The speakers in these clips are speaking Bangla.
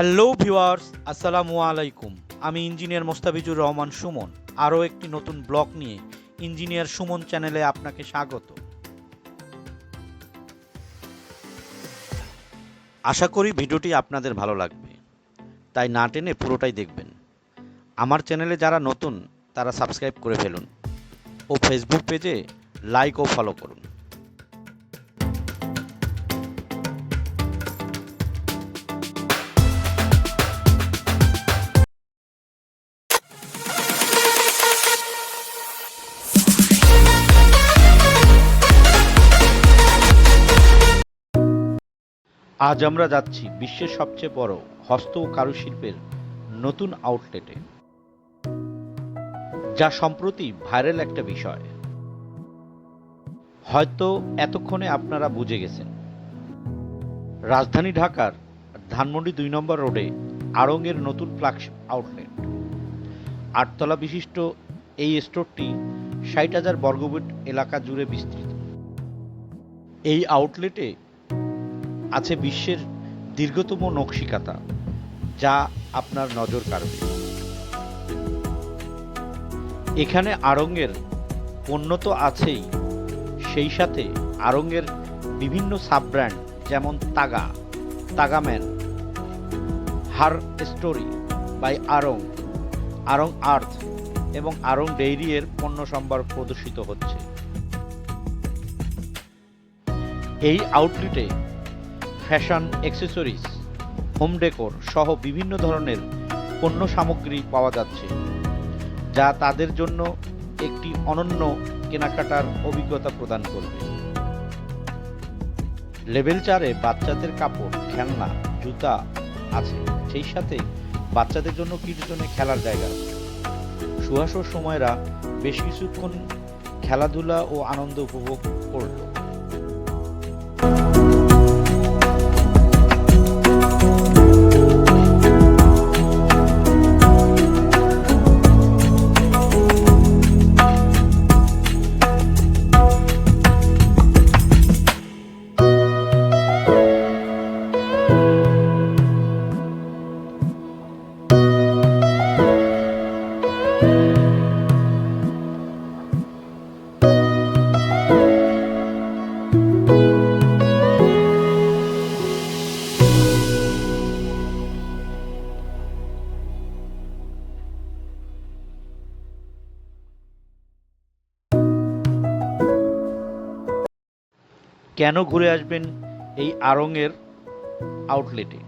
হ্যালো ভিউয়ার্স, আসসালামু আলাইকুম। আমি ইঞ্জিনিয়ার মোস্তাফিজুর রহমান সুমন। আরও একটি নতুন ব্লগ নিয়ে ইঞ্জিনিয়ার সুমন চ্যানেলে আপনাকে স্বাগত। আশা করি ভিডিওটি আপনাদের ভালো লাগবে। তাই না টেনে পুরোটাই দেখবেন। আমার চ্যানেলে যারা নতুন, তারা সাবস্ক্রাইব করে ফেলুন। ও ফেসবুক পেজে লাইক ও ফলো করুন। আজ আমরা যাচ্ছি বিশ্বের সবচেয়ে বড় হস্ত ও কারুশিল্পের নতুন আউটলেটে যা সম্প্রতি ভাইরাল একটা বিষয়। হয়তো এতক্ষণে আপনারা বুঝে গেছেন। রাজধানী ঢাকার ধানমন্ডি দুই নম্বর রোডে আড়ংয়ের নতুন ফ্ল্যাগশিপ আউটলেট আটতলা বিশিষ্ট এই স্টোরটি ষাট হাজার বর্গফুট এলাকা জুড়ে বিস্তৃত। এই আউটলেটে আছে বিশ্বের দীর্ঘতম নকশিকাতা, যা আপনার নজর কাড়বে। এখানে আড়ংয়ের পণ্য তো আছেই, সেই সাথে আড়ংয়ের বিভিন্ন সাব ব্র্যান্ড যেমন Taaga, Taaga Man, her story by Aarong Aarong earth এবং আরং ডেইরি এর পণ্য সম্ভার প্রদর্শিত হচ্ছে। এই আউটলেটে ফ্যাশন অ্যাক্সেসরিজ, হোম ডেকোর সহ বিভিন্ন ধরনের পণ্য সামগ্রী পাওয়া যাচ্ছে, যা তাদের জন্য একটি অনন্য কেনাকাটার অভিজ্ঞতা প্রদান করবে। লেভেল চারে বাচ্চাদের কাপড়, খেলনা, জুতা আছে, সেই সাথে বাচ্চাদের জন্য জন্য খেলার জায়গা সুহাসর সময়রা বেশ কিছুক্ষণ খেলাধুলা ও আনন্দ উপভোগ করল কেন ঘুরে আসবেন এই আড়ংয়ের আউটলেটে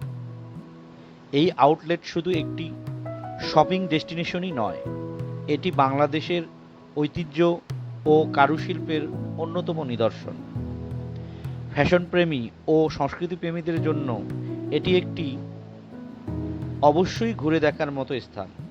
এই আউটলেট শুধু একটি শপিং ডেস্টিনেশনই নয় এটি বাংলাদেশের ঐতিহ্য ও কারুশিল্পের অন্যতম নিদর্শন। ফ্যাশন প্রেমী ও সংস্কৃতি প্রেমীদের জন্য এটি একটি অবশ্যই ঘুরে দেখার মতো স্থান।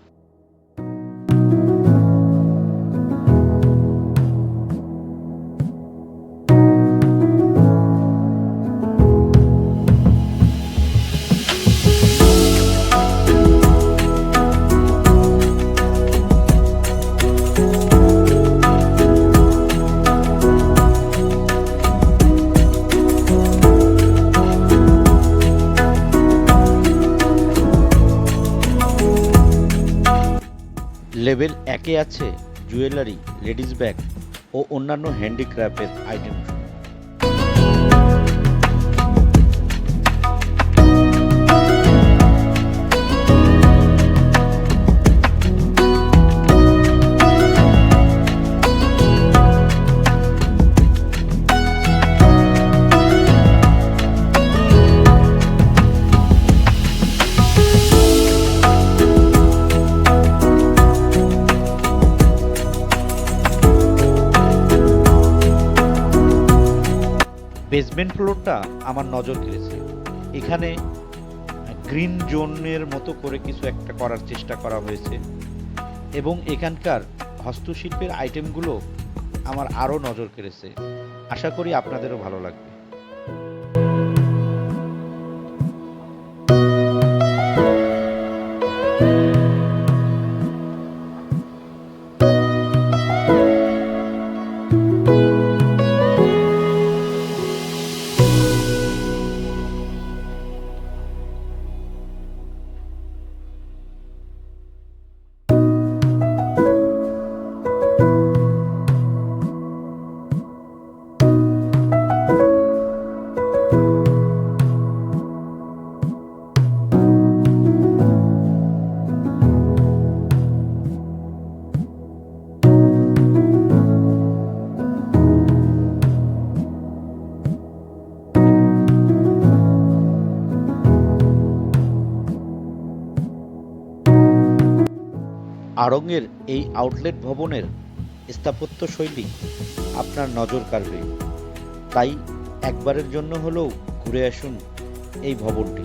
লেভেল একে আছে জুয়েলারি লেডিস ব্যাগ ও অন্যান্য হ্যান্ডিক্রাফ্টের আইটেম। বেসমেন্ট ফ্লোরটা আমার নজর কেড়েছে। এখানে গ্রিন জোনের মতো করে কিছু একটা করার চেষ্টা করা হয়েছে এবং এখানকার হস্তশিল্পের আইটেমগুলো আমার আরও নজর কেড়েছে। আশা করি আপনাদেরও ভালো লাগবে। আড়ংয়ের এই আউটলেট ভবনের স্থাপত্য শৈলী আপনার নজর কাড়বে। তাই একবারের জন্য হলেও ঘুরে আসুন এই ভবনটি।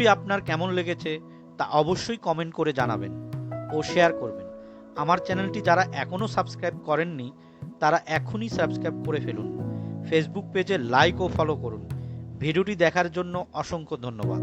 ভিডিওটি আপনার কেমন লেগেছে তা অবশ্যই কমেন্ট করে জানাবেন ও শেয়ার করবেন। আমার চ্যানেলটি যারা এখনও সাবস্ক্রাইব করেননি, তারা এখনই সাবস্ক্রাইব করে ফেলুন। ফেসবুক পেজে লাইক ও ফলো করুন। ভিডিওটি দেখার জন্য অসংখ্য ধন্যবাদ।